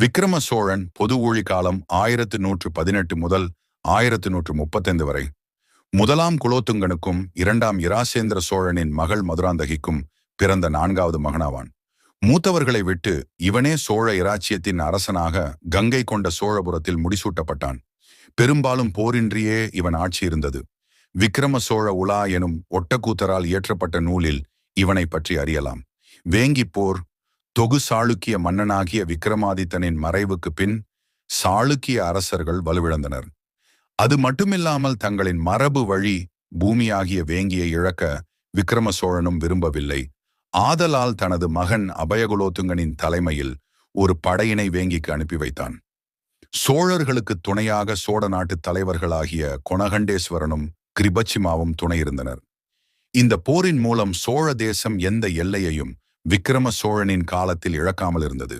விக்ரம சோழன் பொது ஊழி காலம் ஆயிரத்து நூற்று பதினெட்டு முதல் ஆயிரத்து நூற்று முப்பத்தைந்து வரை. முதலாம் குலோத்துங்கனுக்கும் இரண்டாம் இராசேந்திர சோழனின் மகள் மதுராந்தகிக்கும் பிறந்த நான்காவது மகனாவான். மூத்தவர்களை விட்டு இவனே சோழ இராச்சியத்தின் அரசனாக கங்கை கொண்ட சோழபுரத்தில் முடிசூட்டப்பட்டான். பெரும்பாலும் போரின்றியே இவன் ஆட்சி இருந்தது. விக்ரம சோழ உலா எனும் ஒட்டக்கூத்தரால் இயற்றப்பட்ட நூலில் இவனை பற்றி அறியலாம். வேங்கி போர் தொகு சாளுக்கிய மன்னனாகிய விக்ரமாதித்தனின் மறைவுக்கு பின் சாளுக்கிய அரசர்கள் வலுவிழந்தனர். அது மட்டுமில்லாமல் தங்களின் மரபு வழி பூமியாகிய வேங்கியை இழக்க விக்ரம சோழனும் விரும்பவில்லை. ஆதலால் தனது மகன் அபயகுலோத்துங்கனின் தலைமையில் ஒரு படையினை வேங்கிக்கு அனுப்பி வைத்தான். சோழர்களுக்கு துணையாக சோழ நாட்டு தலைவர்களாகிய கொணகண்டேஸ்வரனும் கிரிபச்சிமாவும் துணையிருந்தனர் இந்த போரின் மூலம் சோழ தேசம் எந்த எல்லையையும் விக்ரம சோழனின் காலத்தில் இழக்காமல் இருந்தது.